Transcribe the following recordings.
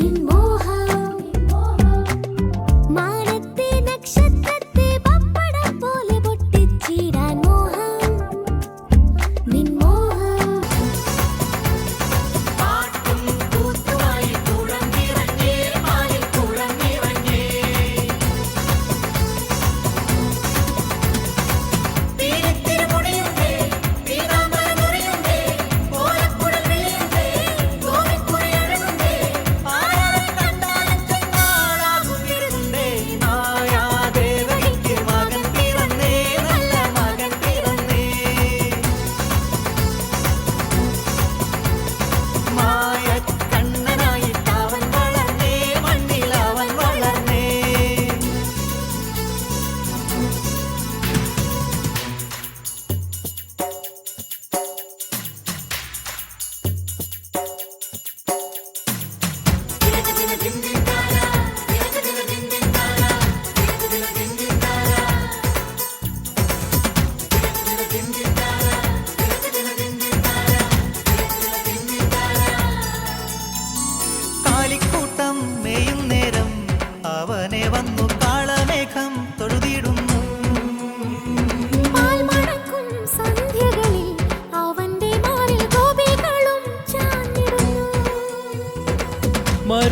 Mỗi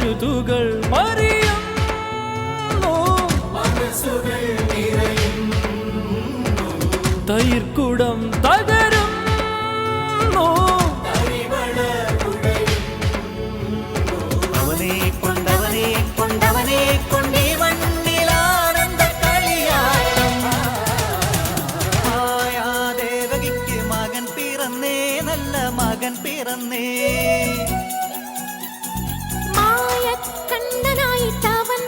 കരുതുകൾ മറിയുന്നു. തൈർക്കുടം തകരും അവനെ കൊണ്ടവനെ കൊണ്ടവനെ കൊണ്ടേ മണ്ണിലാനന്ദ കളിയായാ ദേവകിക്ക് മകൻ പിറന്നേ നല്ല മകൻ പിറന്നേ. கண்டனாய் தாவன்